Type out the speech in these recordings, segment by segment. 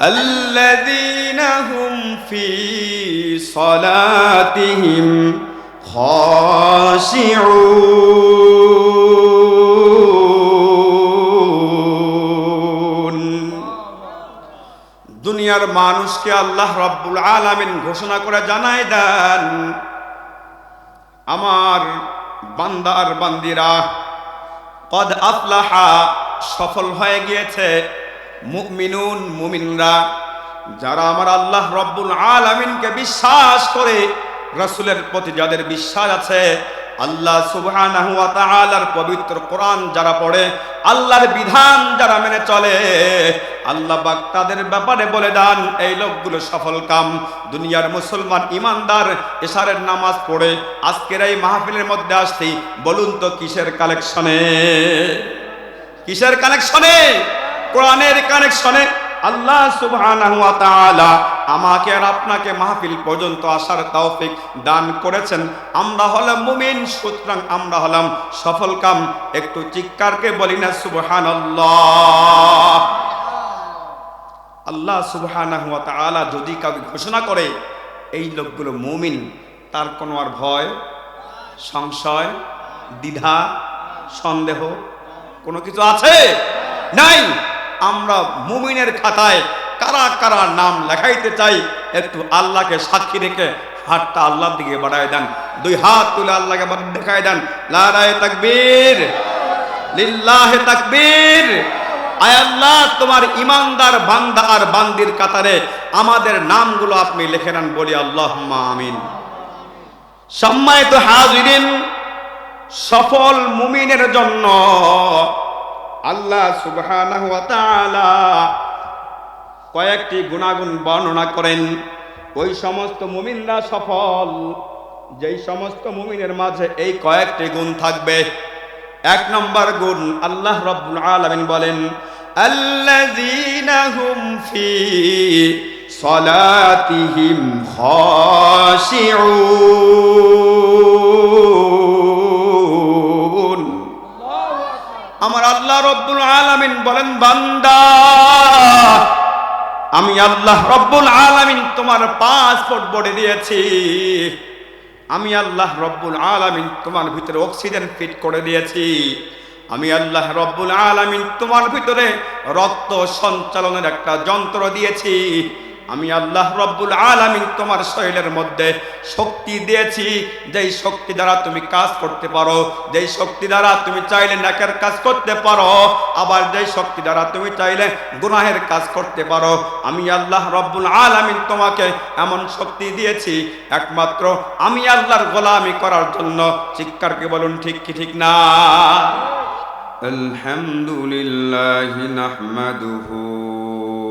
الذين هم في صلاتهم خاشعون দুনিয়ার মানুষকে আল্লাহ রব্বুল আলামিন ঘোষণা করে জানায় দেন আমার বান্দার বান্দিরা কদ আফলাহা সফল হয়ে গিয়েছে মুমিনুন, মুমিনরা, যারা আমার আল্লাহ রব্বুল আলামিনকে বিশ্বাস করে, রাসূলের প্রতি যাদের বিশ্বাস আছে, আল্লাহ তাআলার পবিত্র কোরআন যারা পড়ে, আল্লাহর বিধান যারা মেনে চলে, আল্লাহ পাক তাদের ব্যাপারে বলে দেন, এই লোকগুলো সফল কাম। দুনিয়ার মুসলমান ইমানদার, এশারের নামাজ পড়ে, আজকের এই মাহফিলের মধ্যে আসছি বলুন তো কিসের কালেকশনে? কিসের কানেকশনে কোরআনের কানেকশনে আল্লাহ সুবহানাহু ওয়া তাআলা আমাকে আর আপনাকে মাহফিল পর্যন্ত আসার তৌফিক দান করেছেন। আমরা হলাম মুমিন, সুতরাং আমরা হলাম সফল কাম। একটু চিৎকারকে বলি না, সুবহানাল্লাহ। আল্লাহ সুবহানাহু ওয়া তাআলা যদি কাউকে ঘোষণা করে, এই লোকগুলো মুমিন, তার কোনো আর ভয়, সংশয়, দ্বিধা, সন্দেহ কোনো কিছু আছে? নাই! আমরা মুমিনের খাতায় কারা কারা নাম লেখাইতে চাই, একটু আল্লাহকে সাক্ষী রেখে হাতটা আল্লাহর দিকে বাড়ায় দেন। দুই হাত তুলে আল্লাহকে দেখায় দেন লারায় তাকবীর লিল্লাহে তাকবীর। আয় আল্লাহ, তোমার ইমানদার বান্দা আর বান্দির কাতারে আমাদের নামগুলো আপনি লিখে নেন, বলি আল্লাহ আমিন। সম্মানিত হাজিরিন, সফল মুমিনের জন্য আল্লাহ তাআলা কয়েকটি গুণাগুণ বর্ণনা করেন। ওই সমস্ত মুমিনরা সফল, যেই সমস্ত মুমিনের মাঝে এই কয়েকটি গুণ থাকবে। এক নম্বর গুণ আল্লাহ রাব্বুল আলামিন বলেন, আল্লাযীনা হুম ফি সলাতিহিম খাশিউন। রব্বুল আলামিন বলেন, বান্দা, আমি আল্লাহ রব্বুল আলামিন তোমার পাসপোর্ট বড়ে দিয়েছি। আমি আল্লাহ রব্বুল আলামিন তোমার ভিতরে অক্সিজেন ফিট করে দিয়েছি। আমি আল্লাহ রব্বুল আলামিন তোমার ভিতরে রক্ত সঞ্চালনের একটা যন্ত্র দিয়েছি। আমি আল্লাহ রব্বুল আলমিন তোমার শরীরের মধ্যে শক্তি দিয়েছি। যেই শক্তি দ্বারা তুমি কাজ করতে পারো, যেই শক্তি দ্বারা তুমি চাইলে নাকের কাজ করতে পারো, আবার যেই শক্তি দ্বারা তুমি চাইলে গুনাহের কাজ করতে পারো। আমি আল্লাহ রব্বুল আলমিন তোমাকে এমন শক্তি দিয়েছি, একমাত্র আমি আল্লাহর গোলামি করার জন্য। শিক্ষারকে বলুন ঠিক কি ঠিক না? আলহামদুলিল্লাহ নাহমাদুহু।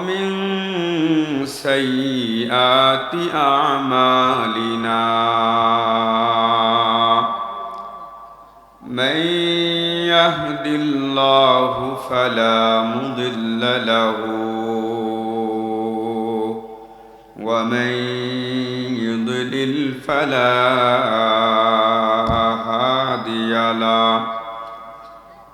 ومن سيئات أعمالنا. من يهد الله فلا مضل له ومن يضلل فلا هادي له.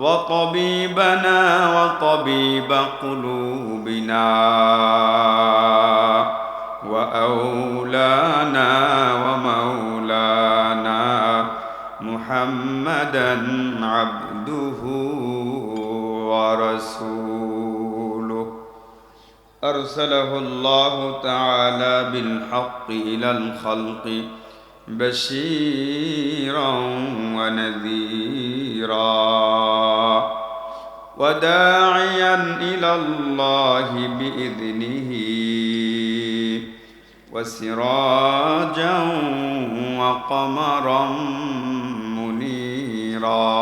وطبيبنا وطبيب قلوبنا وأولانا ومولانا محمدا عبده ورسوله. أرسله الله تعالى بالحق إلى الخلق بشيرا ونذيرا وداعيا إلى الله بإذنه وسراجا وقمرا منيرا.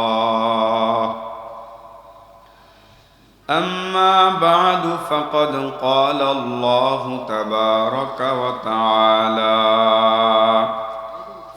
أما بعد فقد قال الله تبارك وتعالى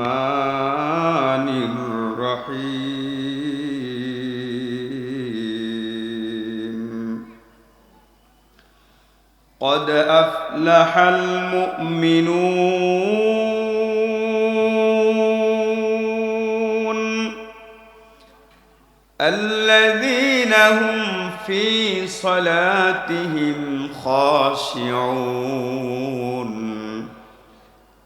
الرحمن الرحيم. قد أفلح المؤمنون الذين هم في صلاتهم خاشعون.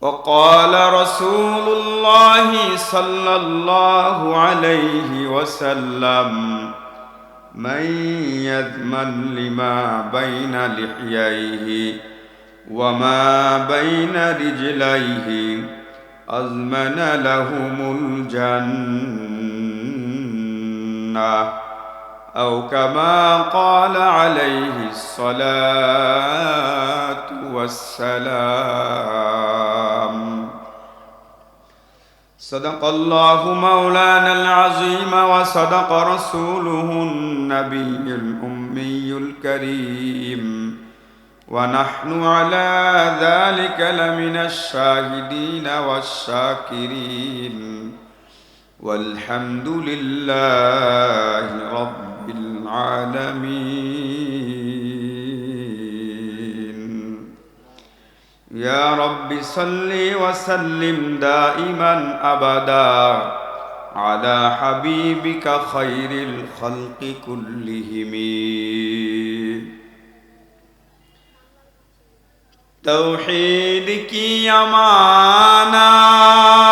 وقال رسول الله صلى الله عليه وسلم من يذمن لما بين لحييه وما بين رجليه أزمن لهم الجنة. أو كما قال عليه الصلاة والسلام. صدق الله مولانا العظيم وصدق رسوله النبي الأمي الكريم. ونحن على ذلك لمن الشاهدين والشاكرين. والحمد لله رب العالمين. يا رب صل وسلم دائما ابدا على حبيبك خير الخلق كلهم توحید کی امانات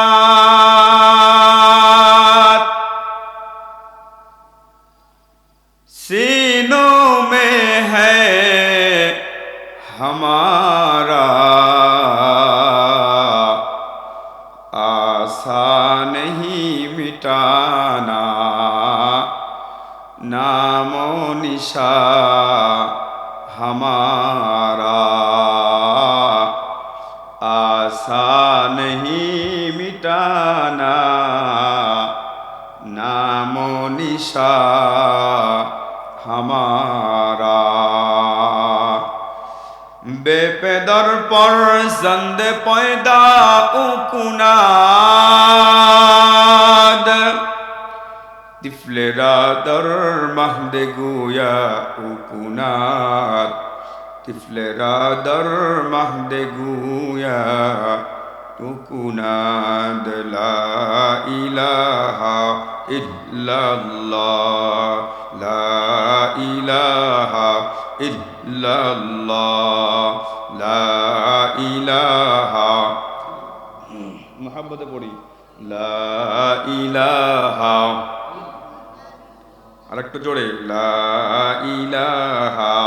দিশা हमारा आशा नहीं मिटाना नामो निशा हमारा बेपेदर पर जंद पैदा उकुनाद زند پیدا اکناد طفل را در مهد گویا اکناد طفل را در مهد گویا اکناد لا اله الا الله لا اله الا الله لا اله محبت পড়ি লা ইলাহা আরেকটু জোরে লা ইলাহা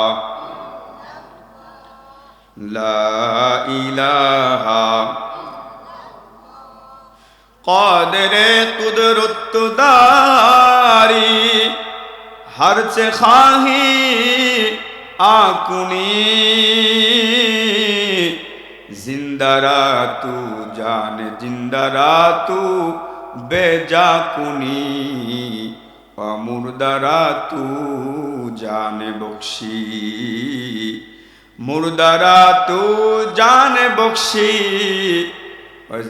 লা ইলাহা قادر قدرت داری ہر چه خواهی آکنی জিন্দারা তু জান জিন্দারা তু বেজা কুনি মুর্দারা তু জান বক্সি। মুর্দারা তু জান বক্সি।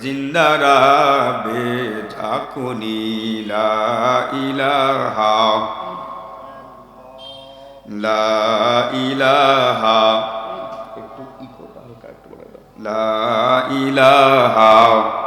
জিন্দারা বেজা কুনি লা ইলাহা। লা ইলাহা। একটু ইকোটা হালকা একটু বলে দাও। লা ইলাহা।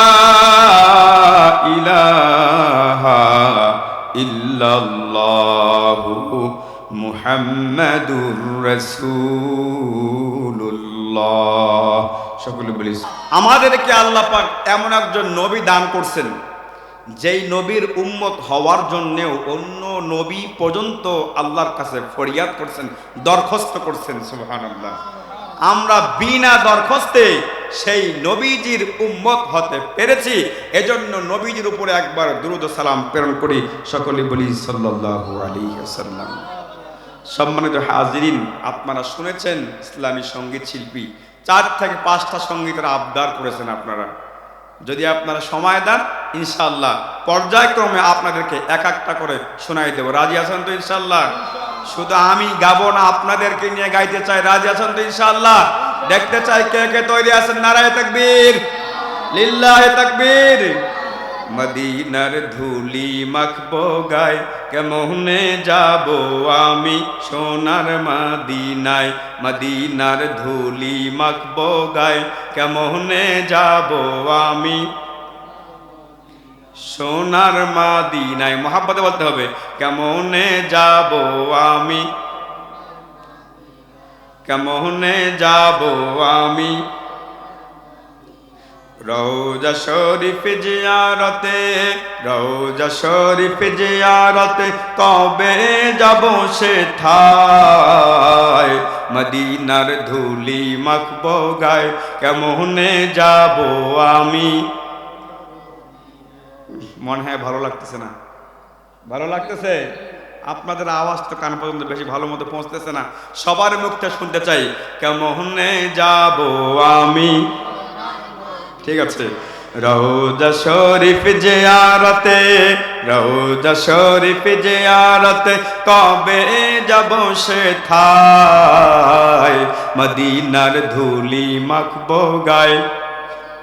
ইলাহা ইল্লাল্লাহু মুহাম্মাদুর রাসূলুল্লাহ। সকলে বলিস আমাদেরকে আল্লাহ পাক এমন একজন নবী দান করছেন, যেই নবীর উম্মত হওয়ার জন্যেও অন্য নবী পর্যন্ত আল্লাহর কাছে ফরিয়াদ করছেন, দরখাস্ত করছেন, সুবহানাল্লাহ। আমরা বিনা দরখাস্তে সেই নবীজির উম্মত হতে পেরেছি। এজন্য নবীজির উপরে একবার দুরুদ সালাম প্রেরণ করি সকলে বলি সাল্লাল্লাহু আলাইহি ওয়াসাল্লাম। সম্মানিত হাজিরিন, আপনারা শুনেছেন ইসলামী সংগীত শিল্পী। চার থেকে পাঁচটা সঙ্গীতের আবদার করেছেন আপনারা। যদি আপনারা সময় দেন ইনশাল্লাহ পর্যায়ক্রমে আপনাদেরকে এক একটা করে শোনাই দেবো। রাজি আছেন তো ইনশাল্লাহ শুধু আমি গাবো না, আপনাদেরকে নিয়ে গাইতে চাই। রাজি আছেন তো ইনশাল্লাহ দেখতে চাই কে কে তৈরি আছেন। নারায় তাকবীর। লিল্লাহে তাকবীর। মদিনার ধুলি মাখবো গায়, কেমনে যাব আমি সোনার মদিনায়? মদিনার ধুলি মাখবো গায়, কেমনে যাব আমি সোনার মাদিনায়? মহাব্বতে বলতে হবে, কেমনে যাব আমি? কেমনে যাব আমি রৌজা শরীফ জিয়ারতে রৌজা শরীফ জিয়ারতে কবে যাব সে থায় মদিনার ধুলি মাখব গায় কেমনে যাব আমি? মনে হয় ভালো লাগতেছে না। ভালো লাগতেছে? আপনাদের আওয়াজ তো কান পর্যন্ত বেশি ভালো মতো পৌঁছতেছে না। সবার মুখটা শুনতে চাই, কেমনে যাব আমি? ঠিক আছে। রৌজা শরীফ জিয়ারতে রৌজা শরীফ জিয়ারতে কবে যাব সে থায় মদিনার ধুলি মাখবো গায়,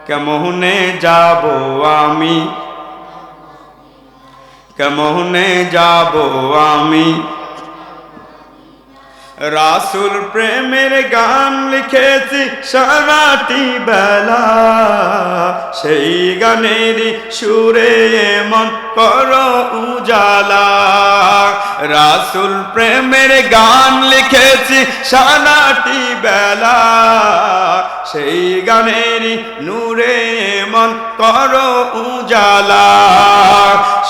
কেমনে যাব আমি? কেমনে যাব আমি? রাসুল প্রেমের গান লিখেছি সারাটি বেলা। সেই গানের সুরে মন কর উজালা। রাসুল প্রেমের গান লিখেছি সারাটি বেলা। সেই গানের নূরে মন কর উজালা।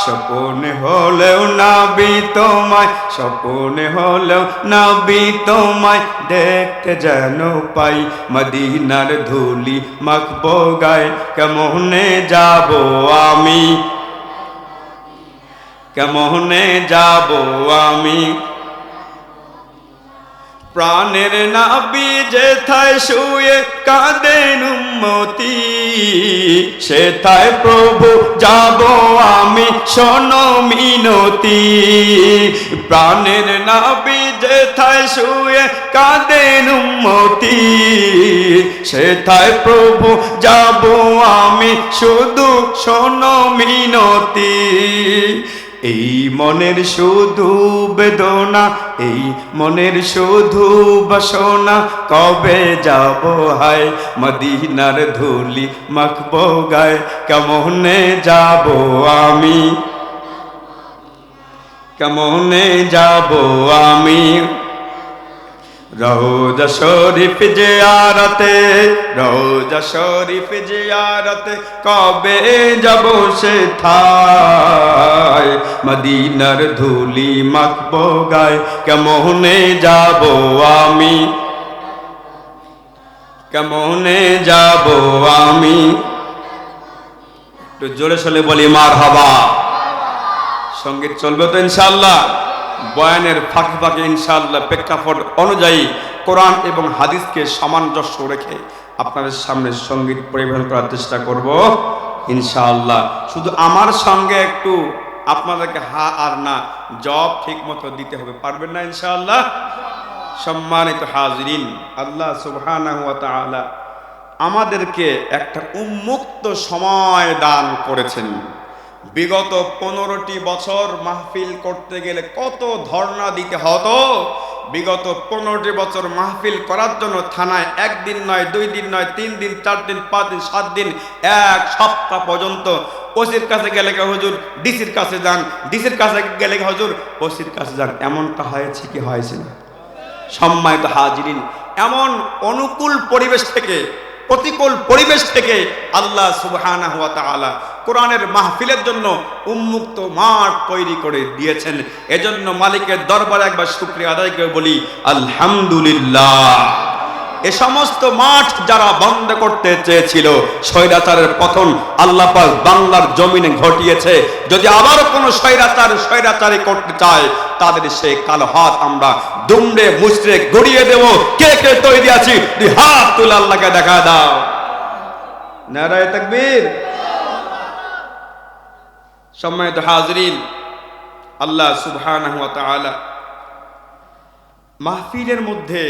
স্বপন হলেও নাবি তোমায়, স্বপন হলেও নাবি তোমায়, দেখতে যেন পাই মদিনার ধুলি মাখবো গায় কেমনে যাব আমি? কেমনে যাব আমি? প্রাণের নাবি যেথায় শুয়ে কাঁদেন উম্মতি সেথায় প্রভু যাব আমি শোনো মিনতি। প্রাণের নাবি যেথায় শুয়ে কাঁদেন উম্মতি সেথায় প্রভু যাব আমি শুধু শোনো মিনতি। এই মনের শুধু বেদনা, এই মনের শুধু বাসনা। কবে যাব হায় মদিনার ধুলি মাখব গায়, কেমনে যাব আমি? কেমনে যাব আমি? রোজা শরীফ জিয়ারতে রোজা শরীফ জিয়ারতে, কবে যাব সে থায় মদিনার ধুলি মাখবো গায়, কেমনে যাব আমি? কেমনে যাব আমি? একটু জোরে সলে বলি মার হাবা সংগীত চলবে তো ইনশাল্লাহ বয়ানের ফাঁকে ফাঁকে ইনশাল্লাহ প্রেক্ষাপট অনুযায়ী কোরআন এবং হাদিসকে সামঞ্জস্য রেখে আপনাদের সামনে সংগীত পরিবেশন করার চেষ্টা করব, ইনশাআল্লাহ। শুধু আমার সঙ্গে একটু আপনাদেরকে হা আর না, জব ঠিক মতো দিতে হবে, পারবেন না, ইনশাআল্লাহ? সম্মানিত হাজরিন, আল্লাহ সুবহানাহু ওয়া তাআলা আমাদেরকে একটা উন্মুক্ত সময় দান করেছেন। বিগত পনেরোটি বছর মাহফিল করতে গেলে কত ধর্ণা দিতে হতো? বিগত পনেরোটি বছর মাহফিল করার জন্য থানায় একদিন নয়, দুই দিন নয়, তিন দিন, চার দিন, পাঁচ দিন, সাত দিন, এক সপ্তাহ পর্যন্ত ওসির কাছে গেলে হুজুর ডিসির কাছে যান? ডিসির কাছে গেলে হুজুর ওসির কাছে যান? এমনটা হয়েছে কি হয়েছে সম্মানিত হাজিরিন, এমন অনুকূল পরিবেশ থেকে প্রতিকূল পরিবেশ থেকে আল্লাহ সুবাহ কোরআনের মাহফিলের জন্য উন্মুক্ত মাঠ তৈরি করে দিয়েছেন। এজন্য মালিকের দরবারে একবার শুক্রিয়া আদায় করে বলি, আলহামদুলিল্লাহ। এ সমস্ত মাঠ যারা বন্ধ করতে চেয়েছিল, স্বৈরাচারের পতন আল্লাহ বাংলার জমিনে ঘটিয়েছে। যদি আবার কোনো স্বৈরাচার স্বৈরাচারী করতে চায়, তাদের সেই কালো হাত আমরা দুমড়ে মুচড়ে গড়িয়ে দেব। কে কে তৈরি আছি? তুই হাত তুলে আল্লাহকে দেখা দাও। নারায় তাকবীর। সম্মানিত হাজরিন, আল্লাহ তাআলা মাহফিলের মধ্যে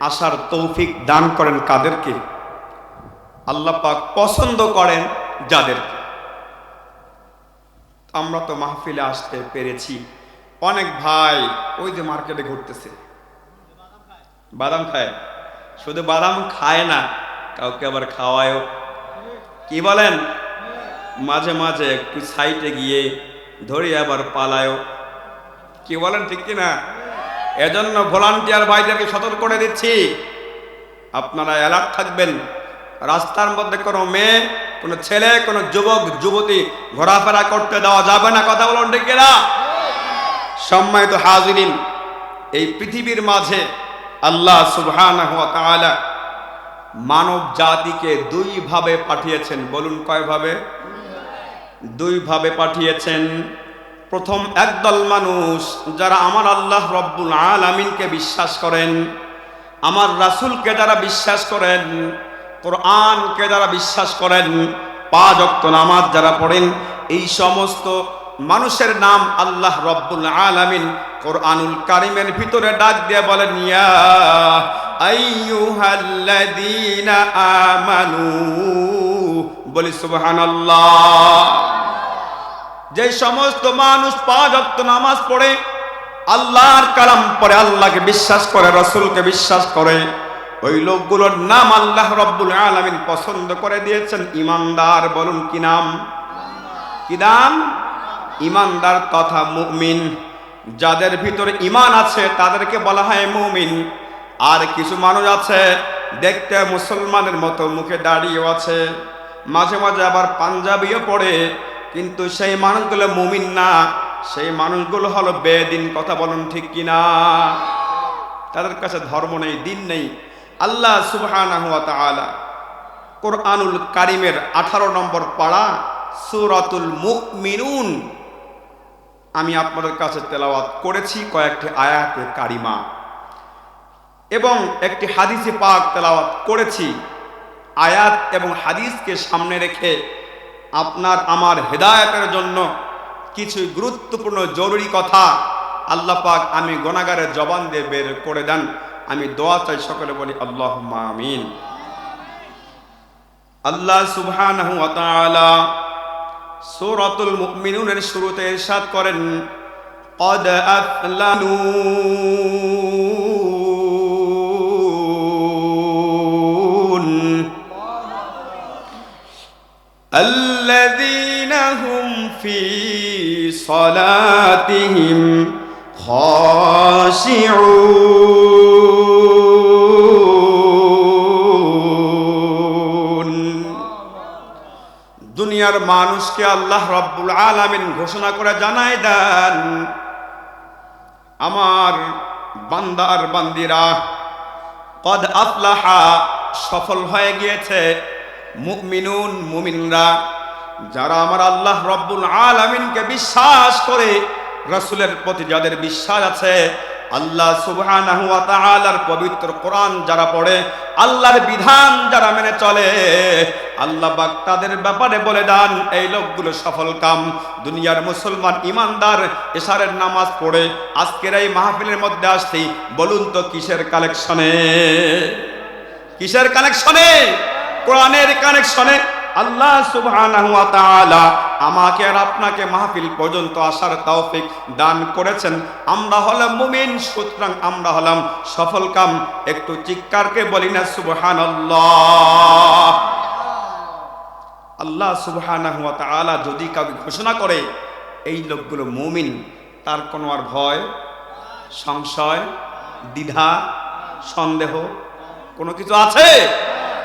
আসার তৌফিক দান করেন কাদেরকে? আল্লাহ পাক পছন্দ করেন যাদেরকে। আমরা তো মাহফিলে আসতে পেরেছি। অনেক ভাই ওই যে মার্কেটে ঘুরতেছে। বাদাম খায়? শুধু বাদাম খায় না, কাউকে আবার খাওয়ায়ও। কি বলেন? মাঝে মাঝে একটু সাইটে গিয়ে ধরে আবার পালায়ও। কি বলেন, ঠিক কি না এজন্য ভলান্টিয়ার ভাইদেরকে সতর্ক করে দিচ্ছি। আপনারা অ্যালার্ট থাকবেন। রাস্তার মধ্যে কোনো মেয়ে, কোনো ছেলে, কোনো যুবক, যুবতী ঘোরাফেরা করতে দেওয়া যাবে না। কথা বলুন ঠিক না সম্মানিত হাজিরিন, এই পৃথিবীর মাঝে আল্লাহ তাআলা মানব জাতিকে দুই ভাবে পাঠিয়েছেন। বলুন কয়ভাবে দুই ভাবে পাঠিয়েছেন। প্রথম একদল মানুষ যারা আমার আল্লাহ রব্বুল আলামিনকে বিশ্বাস করেন, আমার রাসূলকে যারা বিশ্বাস করেন, কোরআনকে যারা বিশ্বাস করেন, পাঁচ অক্ত নামাজ যারা পড়েন, এই সমস্ত মানুষের নাম আল্লাহ রব্বুল আলামিন কোরআনুল কারিমের ভিতরে ডাক দিয়ে বলেন, ইয়া আইয়ুহাল্লাযীনা আমানু। বলি যে সমস্ত মানুষ পাঁচ অক্ত নামাজ পড়ে, আল্লাহর কালাম পড়ে, আল্লাহকে বিশ্বাস করে, রসুলকে বিশ্বাস করে, ওই লোকগুলোর নাম আল্লাহ রব্বুল আলামিন পছন্দ করে দিয়েছেন। ইমানদার বলুন কি নাম? কি নাম? ইমানদার তথা মুমিন। যাদের ভিতরে ইমান আছে, তাদেরকে বলা হয় মুমিন। আর কিছু মানুষ আছে, দেখতে মুসলমানের মতো, মুখে দাঁড়িয়েও আছে, মাঝে মাঝে আবার পাঞ্জাবিও পড়ে। কিন্তু সেই মানুষগুলো মুমিন না। সেই মানুষগুলো হলো বেদিন, কথা বলুন ঠিক কিনা? তাদের কাছে ধর্ম নেই, দিন নেই। আল্লাহ তাআলা কোরআনুল কারিমের আঠারো নম্বর পাড়া, সুরাতুল মুমিনুন। আমি আপনাদের কাছে তেলাওয়াত করেছি কয়েকটি আয়াতে কারিমা। এবং একটি হাদিসে পাক তেলাওয়াত করেছি। আয়াত এবং হাদিসকে সামনে রেখে আপনার আমার হেদায়তের জন্য কিছু গুরুত্বপূর্ণ জরুরি কথা আল্লাহ পাক আমি গোনাগারের জবান দিয়ে বের করে দেন আমি দোয়া চাই সকলে বলি আল্লাহ আমিন আল্লাহ সুবহানাহু ওয়া তাআলা সূরাতুল মুমিনুনের শুরুতে ইরশাদ করেন قد أفلحون الذين هم في صلاتهم خاشعون দুনিয়ার মানুষকে আল্লাহ রব্বুল আলামিন ঘোষণা করে জানায় দেন আমার বান্দার বান্দিরা কদ আফলাহা সফল হয়ে গিয়েছে মুমিনুন মুমিনরা যারা আমার আল্লাহ রব্বুল আলামিনকে বিশ্বাস করে, রাসূলের প্রতি যাদের বিশ্বাস আছে, আল্লাহ সুবহানাহু পবিত্র কোরআন যারা পড়ে, আল্লাহর বিধান যারা মেনে চলে, আল্লাহ পাক তাদের ব্যাপারে বলে দেন, এই লোকগুলো সফল কাম। দুনিয়ার মুসলমান ইমানদার এশারের নামাজ পড়ে, আজকের এই মাহফিলের মধ্যে আসছি। বলুন তো কিসের কালেকশনে? কিসের কানেকশনে কোরআনের কানেকশনে? আল্লাহ তাআলা আমাকে আর আপনাকে মাহফিল পর্যন্ত আসার তৌফিক দান করেছেন। আমরা হলাম মুমিন, সুতরাং আমরা হলাম সফল কাম। একটু চিৎকারকে বলি না, সুবহানাল্লাহ। আল্লাহ তাআলা যদি কাউকে ঘোষণা করে, এই লোকগুলো মুমিন, তার কোনো আর ভয়, সংশয়, দ্বিধা, সন্দেহ কোনো কিছু আছে?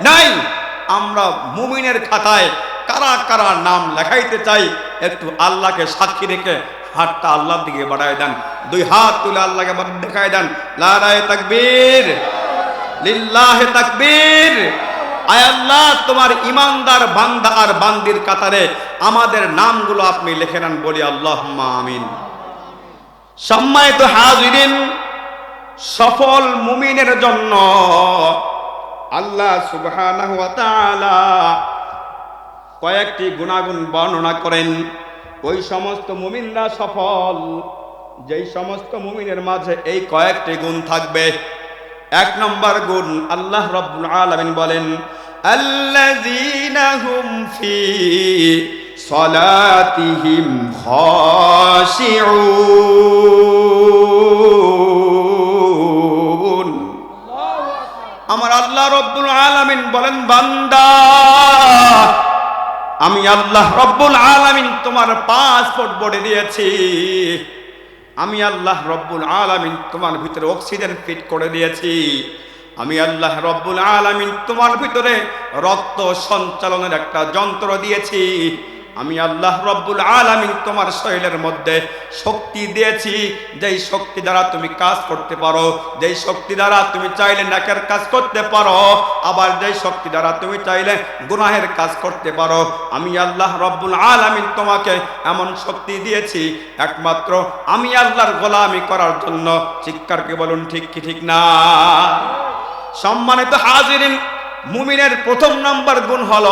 নাই! আমরা মুমিনের খাতায় কারা কারা নাম লেখাইতে চাই, একটু আল্লাহকে সাক্ষী রেখে হাতটা আল্লাহর দিকে বাড়ায় দেন। দুই হাত তুলে আল্লাহকে দেখায় দেন। লারায় তাকবীর। লিল্লাহে তাকবীর। আয় আল্লাহ, তোমার ইমানদার বান্দা আর বান্দির কাতারে আমাদের নামগুলো আপনি লিখে নেন, বলি আল্লাহ আমিন। সম্মানিত হাজিরিন, সফল মুমিনের জন্য আল্লাহ ওয়া কয়েকটি গুণাগুণ বর্ণনা করেন। ওই সমস্ত মুমিনরা সফল, যেই সমস্ত মুমিনের মাঝে এই কয়েকটি গুণ থাকবে। এক নম্বর গুণ আল্লাহ রব্বুল আলামিন বলেন, আল্লাযীনা হুম ফি সলাতিহিম খাশিউন। আমার আল্লাহ রব্বুল আলামিন বলেন, বান্দা, আমি আল্লাহ রব্বুল আলামিন তোমার পাসপোর্ট বড়ে দিয়েছি। আমি আল্লাহ রব্বুল আলামিন তোমার ভিতরে অক্সিজেন ফিট করে দিয়েছি। আমি আল্লাহ রব্বুল আলামিন তোমার ভিতরে রক্ত সঞ্চালনের একটা যন্ত্র দিয়েছি। আমি আল্লাহ রব্বুল আলামিন তোমার শরীরের মধ্যে শক্তি দিয়েছি। যেই শক্তি দ্বারা তুমি কাজ করতে পারো, যেই শক্তি দ্বারা তুমি চাইলে নাকের কাজ করতে পারো, আবার যেই শক্তি দ্বারা তুমি চাইলে গুনাহের কাজ করতে পারো। আমি আল্লাহ রব্বুল আলামিন তোমাকে এমন শক্তি দিয়েছি, একমাত্র আমি আল্লাহর গোলামি করার জন্য। চিৎকারকে বলুন, ঠিক কি ঠিক না? সম্মানিত হাজিরিন মুমিনের প্রথম নাম্বার গুণ হল,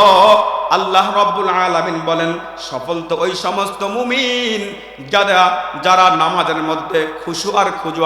আল্লাহ রব্বুল আলমিন বলেন, সফল তো ওই সমস্ত মুমিন যারা যারা নামাজের মধ্যে খুশু আর খুজু